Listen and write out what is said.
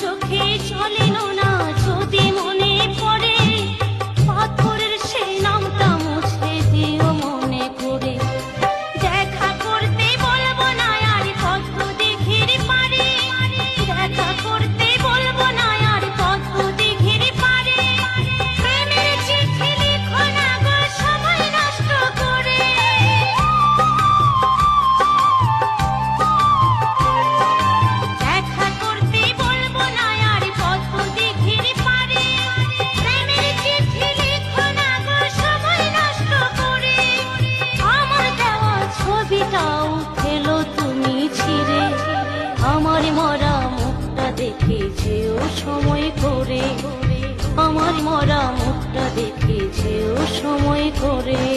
চোখে চলে আমার মরা মুখটা দেখে ও সময় করে। আমার মরা মুখটা দেখে ও সময় করে।